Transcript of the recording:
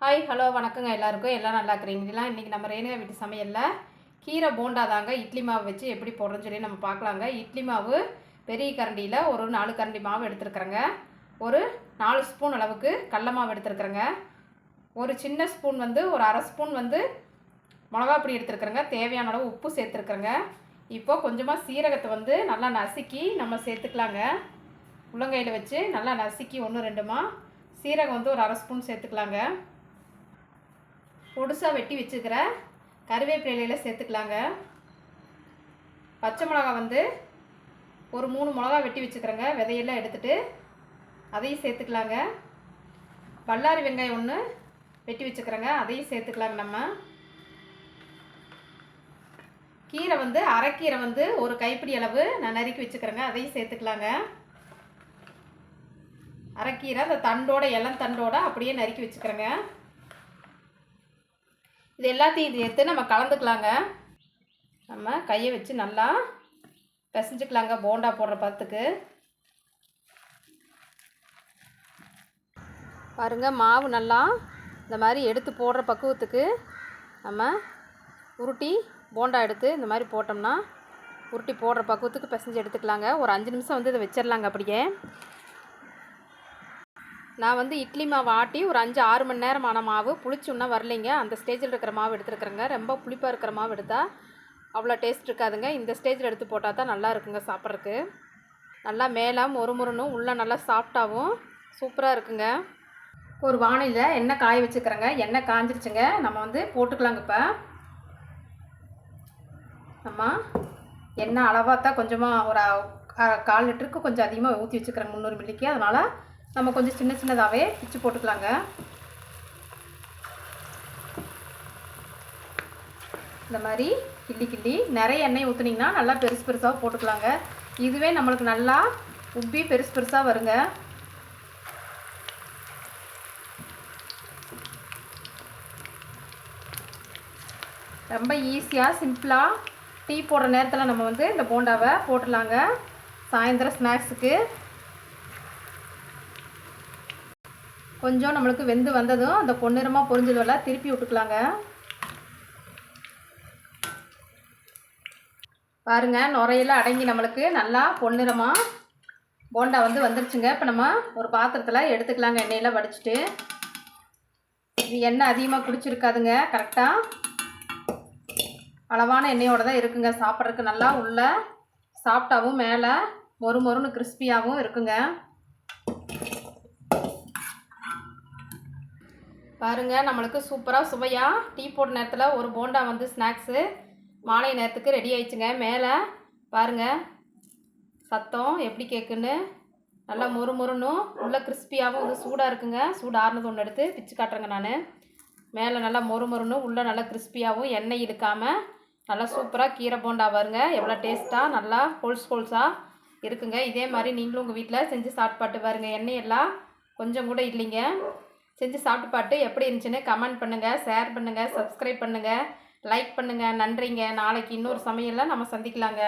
Hi hello வணக்கங்க எல்லாருக்கும். எல்லாம் நல்லா இருக்கிறீங்களா இன்றைக்கி நம்ம ரேணுகா வீட்டு சமையலில் கீரை போண்டா தாங்க இட்லி மாவு வச்சு எப்படி போடுறோன்னு சொல்லி நம்ம பார்க்கலாங்க. இட்லி மாவு பெரிய கரண்டியில் ஒரு நாலு கரண்டி மாவு எடுத்துருக்குறேங்க. ஒரு நாலு ஸ்பூன் அளவுக்கு கடல மாவு எடுத்துருக்குறேங்க. ஒரு சின்ன ஸ்பூன் வந்து ஒரு அரை ஸ்பூன் வந்து மிளகா பொடி எடுத்துருக்குறேங்க. தேவையான அளவு உப்பு சேர்த்துருக்குறேங்க. இப்போது கொஞ்சமாக சீரகத்தை வந்து நல்லா நசுக்கி நம்ம சேர்த்துக்கலாங்க. உள்ளங்கையில் வச்சு நல்லா நசுக்கி ஒன்று ரெண்டுமா. சீரகம் வந்து ஒரு அரை ஸ்பூன் சேர்த்துக்கலாங்க. பொடுசாக வெட்டி வச்சுக்கிற கருவேப்பிலையில் சேர்த்துக்கலாங்க. பச்சை மிளகா வந்து ஒரு மூணு மிளகா வெட்டி வச்சுக்கிறேங்க. விதையெல்லாம் எடுத்துட்டு அதையும் சேர்த்துக்கலாங்க. பல்லாரி வெங்காயம் ஒன்று வெட்டி வச்சுக்கிறேங்க. அதையும் சேர்த்துக்கலாங்க நம்ம. கீரை வந்து அரைக்கீரை வந்து ஒரு கைப்பிடி அளவு நான் நறுக்கி வச்சுக்கிறேங்க. அதையும் சேர்த்துக்கலாங்க. அரைக்கீரை அந்த தண்டோட இளம் தண்டோட அப்படியே நறுக்கி வச்சுக்கிறேங்க. இது எல்லாத்தையும் எடுத்து நம்ம கலந்துக்கலாங்க. நம்ம கையை வச்சு நல்லா பிசைஞ்சுக்கலாங்க போண்டா போடுற பத்துக்கு பாருங்க மாவு நல்லா இந்த மாதிரி எடுத்து போடுற பக்குவத்துக்கு நம்ம உருட்டி போண்டா எடுத்து இந்த மாதிரி போட்டோம்னா உருட்டி போடுற பக்குவத்துக்கு பிசைஞ்சு எடுத்துக்கலாங்க. ஒரு அஞ்சு நிமிஷம் வந்து இதை வச்சிடலாங்க அப்படியே. நான் வந்து இட்லி மாவு ஆட்டி ஒரு அஞ்சு ஆறு மணி நேரம் ஆன மாவு புளிச்சுன்னா வரலைங்க. அந்த ஸ்டேஜில் இருக்கிற மாவு எடுத்துருக்குறேங்க. ரொம்ப புளிப்பாக இருக்கிற மாவு எடுத்தால் அவ்வளோ டேஸ்ட் இருக்காதுங்க. இந்த ஸ்டேஜில் எடுத்து போட்டால் தான் நல்லா இருக்குங்க சாப்பிட்றதுக்கு. நல்லா மேலே மொறு மொறுனும் உள்ளே நல்லா சாஃப்டாகவும் சூப்பராக இருக்குங்க. ஒரு வானிலை எண்ணெய் காய வச்சுக்கிறேங்க. எண்ணெய் காஞ்சிருச்சுங்க. நம்ம வந்து போட்டுக்கலாங்க இப்போ. நம்ம எண்ணெய் அளவாக தான் கொஞ்சமாக ஒரு கால் லிட்டருக்கு கொஞ்சம் அதிகமாக ஊற்றி வச்சுக்கிறேன் முந்நூறு மில்லிக்கு. அதனால் நம்ம கொஞ்சம் சின்ன சின்னதாகவே பிச்சு போட்டுக்கலாங்க. இந்த மாதிரி கிள்ளி கிள்ளி நிறைய எண்ணெய் ஊற்றுனீங்கன்னா நல்லா பெருசு பெருசாக போட்டுக்கலாங்க. இதுவே நம்மளுக்கு நல்லா உப்பி பெருசு பெருசாக வருங்க. ரொம்ப ஈஸியாக சிம்பிளாக டீ போடுற நேரத்தில் நம்ம வந்து இந்த போண்டாவை போட்டுடலாங்க. சாயந்தரம் ஸ்நாக்ஸுக்கு கொஞ்சம் நம்மளுக்கு வெந்து வந்ததும் அந்த பொன்னிறமாக பொரிஞ்சதெல்லாம் திருப்பி விட்டுக்கலாங்க. பாருங்க நுரையெல்லாம் அடங்கி நம்மளுக்கு நல்லா பொன்னிறமாக போண்டா வந்து வந்துருச்சுங்க. இப்போ நம்ம ஒரு பாத்திரத்தில் எடுத்துக்கலாங்க எண்ணெயெல்லாம் வடிச்சிட்டு. இது எண்ணெய் அதிகமாக குடிச்சிருக்காதுங்க கரெக்டாக அளவான எண்ணெயோட தான் இருக்குங்க. சாப்பிட்றதுக்கு நல்லா உள்ள சாஃப்டாகவும் மேலே மொறு மொறுன்னு கிறிஸ்பியாகவும் இருக்குங்க. பாருங்க நம்மளுக்கு சூப்பராக சுவையாக டீ போட்ட நேரத்தில் ஒரு போண்டா வந்து ஸ்நாக்ஸு மாலை நேரத்துக்கு ரெடி ஆயிடுச்சுங்க. மேலே பாருங்க சத்தம் எப்படி கேட்குன்னு நல்லா மொறு மொறுனும் உள்ள கிறிஸ்பியாகவும் வந்து சூடாக இருக்குங்க. சூடு ஆறுனது ஒன்று எடுத்து பிச்சு காட்டுறேங்க நான். மேலே நல்லா மொறு மொறுனும் உள்ளே நல்லா கிறிஸ்பியாகவும் எண்ணெய் இழுக்காமல் நல்லா சூப்பராக கீரை போண்டா வருங்க எவ்வளோ டேஸ்ட்டாக நல்லா ஹோல்ஸ் ஹோல்ஸாக இருக்குங்க. இதே மாதிரி நீங்களும் உங்கள் வீட்டில் செஞ்சு சாப்பிட்டு பாருங்கள் எண்ணெய் எல்லாம் கொஞ்சம் கூட இல்லைங்க. செஞ்சு சாப்பிட்டு பாட்டு எப்படி இருந்துச்சுன்னு கமெண்ட் பண்ணுங்கள் ஷேர் பண்ணுங்கள் சப்ஸ்கிரைப் பண்ணுங்கள் லைக் பண்ணுங்கள் நன்றிங்க. நாளைக்கு இன்னொரு சமையலில் நம்ம சந்திக்கலாங்க.